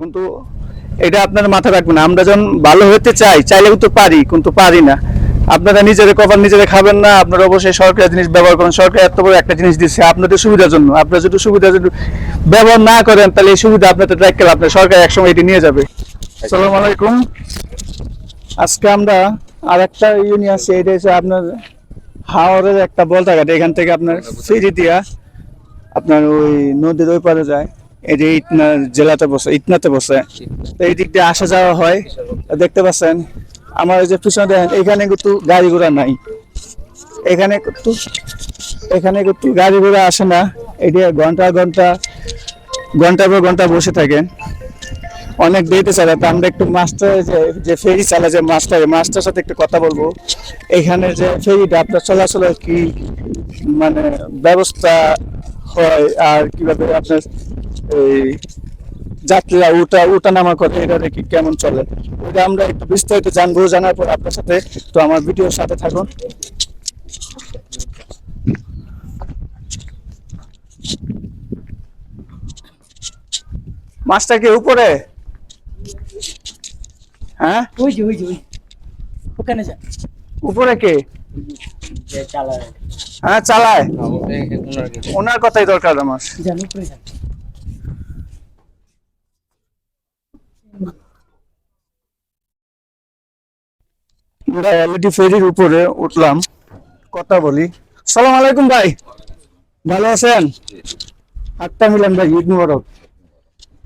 কিন্তু এটা আপনারা মাথা রাখবেন আমরা যখন ভালো হতে চাই চাইলে কিন্তু পারি কিন্তু পারি না। আপনারা নিজেদের কপাল নিজেরা খাবেন না, আপনারা অবশ্যই সরকারি জিনিস ব্যবহার করেন। সরকার এত বড় একটা জিনিস দিচ্ছে আপনাদের সুবিধার জন্য। আপনারা যদি সুবিধার জন্য ব্যবহার না করেন, তাহলে এই সুবিধা আপনাদের রাখতে আপনার সরকার একসময় এটি নিয়ে যাবে। আসসালামু আলাইকুম। আজকে আমরা আর একটা ইয়ে নিয়ে আসছি, এটা হচ্ছে আপনার হাওড়ের একটা বলতাঘাট। এখান থেকে আপনার ফেরি দিয়া আপনার ওই নদীর ওই পারে যায়। এই যে ইটনা জেলাতে বসে ইটনাতে বসে। তো এই দিক দিয়ে আসা যাওয়া হয়। দেখতে পাচ্ছেন, আমার যে পিছনে দেখেন, এখানে কিন্তু গাড়ি ঘোড়া নাই। এখানে কিন্তু এখানে কিন্তু গাড়ি ঘোড়া আসে না। এটি ঘণ্টা ঘণ্টা ঘণ্টার পর ঘণ্টা বসে থাকেন। অনেক দেরিতে চালায়। তো আমরা একটু মাস্টার যে ফেরি চালায়, যে মাস্টার মাস্টার সাথে একটু কথা বলব। এখানে যে ফেরিটা, আপনার চলাচলের কি মানে ব্যবস্থা হয় আর কীভাবে আপনার এই যাত্রীরা উঠা উঠা নামা করে এটা দেখি কেমন চলে। এটা আমরা একটু বিস্তারিত জানব জানার পর আপনার সাথে তো আমার ভিডিওর সাথে থাকুন। মাছটা কি উপরে? হ্যাঁ? ওই যে ওই যে ওখানে যা। উপরে কে? চালায়। হ্যাঁ চালায়। ওনার কথাই দরকার আমার। উপরে যান আমরা এলইডি ফেরির উপরে উঠলাম। কথা বলি। সালাম আলাইকুম ভাই। ভালো আছেন? আটটা মিলান ভাই ঈদ মুবারক।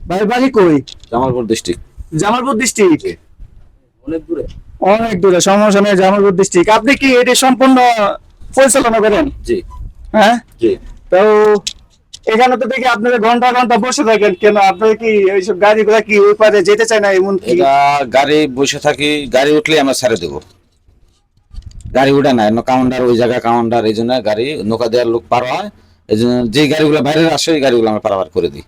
ভাই বাড়ি কই? জামালপুর ডিস্ট্রিক্ট জামালপুর ডিস্ট্রিক্ট অনেক দূরে। অনেক দূরে সমস্যা নেই জামালপুর ডিস্ট্রিক্ট আপনি কি এটি সম্পূর্ণ পরিচালনা করেন? জি। হ্যাঁ? জি। তো এখানে তো দেখি আপনারা ঘণ্টা ঘণ্টা বসে থাকেন। কেন আপনারা কি এইসব গাড়িগুলা কি ওই পারে যেতে চায় না এমন কি? গাড়ি বসে থাকি গাড়ি উঠলে আমরা ছেড়ে দেবো। গাড়ি উঠে না কাউন্টার ওই জায়গায় কাউন্টার এই জন্য গাড়ি নৌকা দেওয়ার লোক পার হয়। এই জন্য যে গাড়িগুলো বাইরে আসে ওই গাড়িগুলো আমরা পারাবার করে দিই।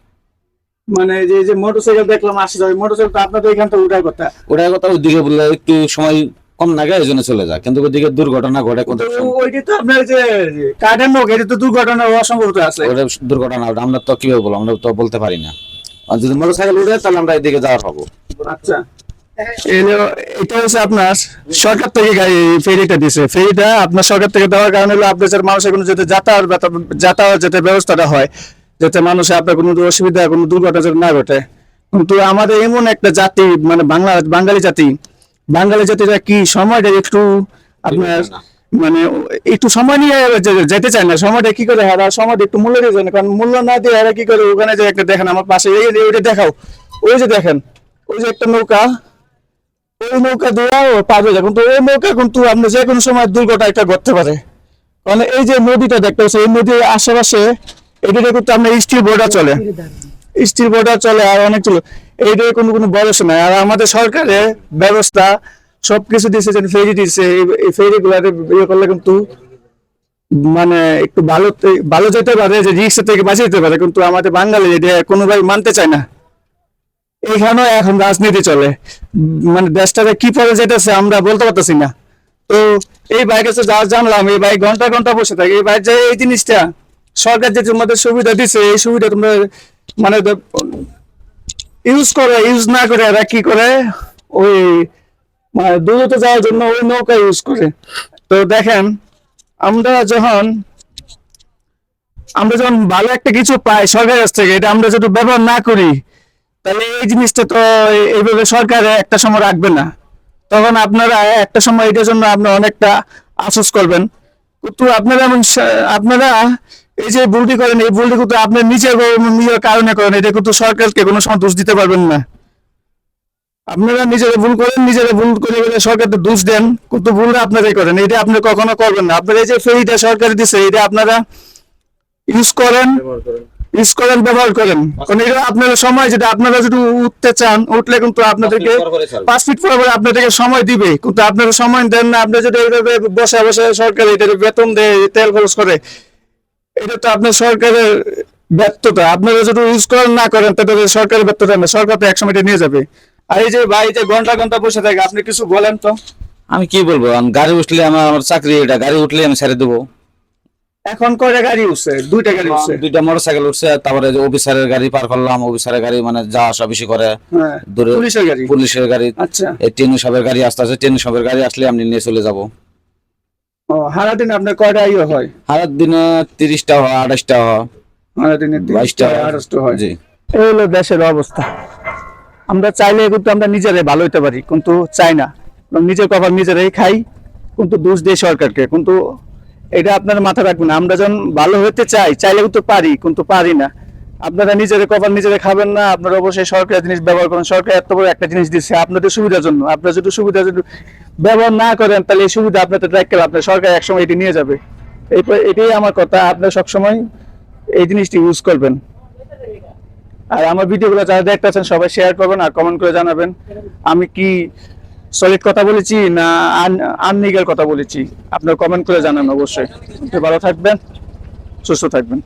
মানে যে যে মোটরসাইকেল দেখলাম আসে যাবে মোটরসাইকেল তো আপনাদের এখান থেকে উঠার কথা। ওটার কথা ওইদিকে বললে একটু সময় কম লাগে এই জন্য চলে যায়। কিন্তু ওইদিকে দুর্ঘটনা ঘটে কোন তো তো আপনার যে কাঠের নোক এটা তো দুর্ঘটনা সম্ভবত আছে। ওটা দুর্ঘটনা আমরা তো কীভাবে বলব? আমরা তো বলতে পারি না। আর যদি মোটর সাইকেল উঠে তাহলে আমরা এদিকে যাওয়ার পাবো আচ্ছা। এটা হচ্ছে আপনার সরকার থেকে ফেরিটা দিছে। ফেরিটা আপনার সরকার থেকে দেওয়ার কারণে হলো আপনার যাতে মানুষের কোনো যাতে যাতায়াত যাতায়াত যাতে ব্যবস্থাটা হয় যাতে মানুষের আপনার কোনো অসুবিধা কোনো দুর্ঘটনা যাতে না ঘটে। কিন্তু আমাদের এমন একটা জাতি মানে বাংলা বাঙালি জাতি বাঙালি জাতিটা কি সময়টা একটু আপনার মানে একটু সময় নিয়ে যেতে চায় না সময়টা কি করে হারা সময়টা একটু মূল্য দিয়ে যায় না কারণ মূল্য না দিয়ে হারা কি করে? ওখানে যে একটা দেখেন আমার পাশে এই ওইটা দেখাও। ওই যে দেখেন ওই যে একটা নৌকা ওই নৌকা দেওয়া পাবে যা কিন্তু ওই নৌকা কিন্তু আপনি যে কোনো সময় দুর্ঘটনা একটা ঘটতে পারে। কারণ এই যে নদীটা দেখতে পাচ্ছেন এই নদীর আশেপাশে এদিকে কিন্তু আপনার স্টিল বোর্ডার চলে। স্টিল বোর্ডার চলে আর অনেক চলে। এইটার কোনো কোনো বয়স নাই। আর আমাদের সরকারের ব্যবস্থা সবকিছু দিচ্ছে যেন ফেরি দিচ্ছে এই- এই ফেরি গুলাতে ইয়ে করলে কিন্তু মানে একটু ভালো ভালো যেতে পারে, যে রিক্সা থেকে বাঁচিয়ে যেতে পারে। কিন্তু আমাদের বাঙালি এটা কোনোভাবে মানতে চায় না। এখানেও এখন রাজনীতি চলে। মানে দেশটাতে কি পরে যেতেছে আমরা বলতে পারতেছি না। তো এই বাইক আছে যা জানলাম, এই বাইক ঘণ্টা ঘণ্টা বসে থাকে। এই বাইক যে, এই জিনিসটা সরকার যে তোমাদের সুবিধা দিছে, এই সুবিধা তোমরা মানে ইউজ করে, ইউজ না করে এরা কি করে? ওই মানে দূরত্ব যাওয়ার জন্য ওই নৌকা ইউজ করে। তো দেখেন, আমরা যখন আমরা যখন ভালো একটা কিছু পাই সরকারের কাছ থেকে, এটা আমরা যদি ব্যবহার না করি, তাহলে এই জিনিসটা তো এইভাবে সরকার একটা সময় রাখবে না। তখন আপনারা একটা সময় এটার জন্য আপনারা অনেকটা আফসোস করবেন। কিন্তু আপনারা আপনারা এই যে ভুলটি করেন এই ভুলটি কিন্তু আপনার নিজের নিজের কারণে করেন এটা কিন্তু সরকারকে কোনো সময় দোষ দিতে পারবেন না। আপনারা নিজেরা ভুল করেন নিজেরা ভুল করে বলে সরকারকে দোষ দেন কিন্তু ভুলটা আপনারাই করেন এটা আপনি কখনো করবেন না। আপনারা এই যে ফেরিটা সরকার দিচ্ছে এটা আপনারা ইউজ করেন ইউজ করেন। ব্যবহার করেন। কারণ এটা আপনারা সময় যেটা আপনারা যদি উঠতে চান উঠলে কিন্তু আপনাদেরকে পাঁচ ফিট পর পরে আপনাদেরকে সময় দিবে কিন্তু আপনারা সময় দেন না আপনি যদি এইভাবে বসে বসে সরকার এটা বেতন দেয় তেল খরচ করে এটা তো আপনার সরকারের ব্যর্থতা। আপনারা যদি ইউজ করেন না করেন তাহলে সরকারের ব্যর্থতা না। সরকার তো একসময় এটা নিয়ে যাবে। আর এই যে ভাই যে ঘণ্টা ঘণ্টা বসে থাকে আপনি কিছু বলেন তো। আমি কি বলব? আমি গাড়ি উঠলে আমার আমার চাকরি এটা গাড়ি উঠলে আমি ছেড়ে দেবো। এখন কয়টা গাড়ি উঠছে? দুইটা গাড়ি উঠছে। দুইটা মোটরসাইকেল উঠছে তারপরে যে অফিসারের গাড়ি পার করলাম অফিসারের গাড়ি মানে যা আসা বেশি করে। হ্যাঁ পুলিশের গাড়ি। পুলিশের গাড়ি। আচ্ছা। এই টেনু সাহেবের গাড়ি আসতে আছে টেনু সাহেবের গাড়ি আসলে আমি নিয়ে চলে যাব। ও সারাদিন আপনার কয়টা ইয়ে হয়? হারার দিনে তিরিশটা হয় আঠাশটা হয়। সারাদিনে বাইশটা তিরিশটা আঠাশটা হয়। জি। এই হলো দেশের অবস্থা। আমরা চাইলে কিন্তু আমরা নিজেরাই ভালো হইতে পারি কিন্তু চাই না। নিজের কপাল নিজেরাই খাই কিন্তু দোষ দিই সরকারকে। কিন্তু এটা আপনারা মাথা রাখবেন আমরা যখন ভালো হতে চাই চাইলে কিন্তু পারি কিন্তু পারি না। আপনারা নিজের কপাল নিজেরা খাবেন না, আপনারা অবশ্যই সরকারি জিনিস ব্যবহার করেন। সরকার এত বড় একটা জিনিস দিচ্ছে আপনাদের সুবিধার জন্য। আপনারা যদি সুবিধা যদি ব্যবহার না করেন, তাহলে এই সুবিধা আপনাদের রাখতে আপনার সরকার একসময় এটি নিয়ে যাবে। এই এটাই আমার কথা। আপনারা সবসময় এই জিনিসটি ইউজ করবেন। আর আমার ভিডিওগুলো যারা দেখতেছেন সবাই শেয়ার করবেন আর কমেন্ট করে জানাবেন। আমি কি সলিড কথা বলেছি না আননিগের কথা বলেছি? আপনার কমেন্ট করে জানান অবশ্যই। ভালো থাকবেন, সুস্থ থাকবেন।